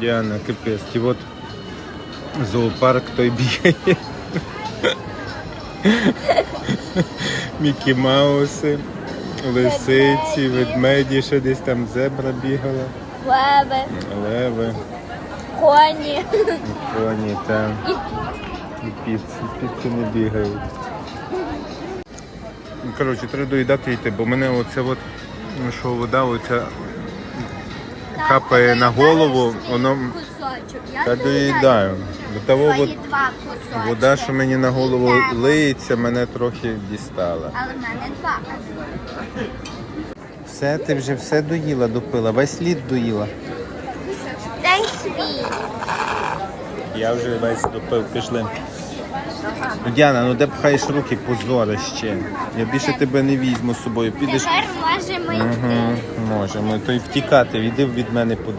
Діана, капець. І от зоопарк той бігає. Мікі Мауси, лисиці, ведмеді, ще десь там зебра бігала, Леви, леви, коні. коні там. І піци, піци не бігають. Коротше, треба доїдати йти, бо мене оце от, що вода оця капає на голову, воно Я доїдаю. До того от вода, що мені на голову лиється, мене трохи дістала. Але в мене два. Все, ти вже все доїла, допила, весь лід доїла. Дай свій. Я вже весь допив, пішли. Ну, Діана, ну де пхаєш руки, позорище. Я більше тебе не візьму з собою. Підеш. Тепер можемо йти. Угу, можемо. То й втікати, йди від мене подалі.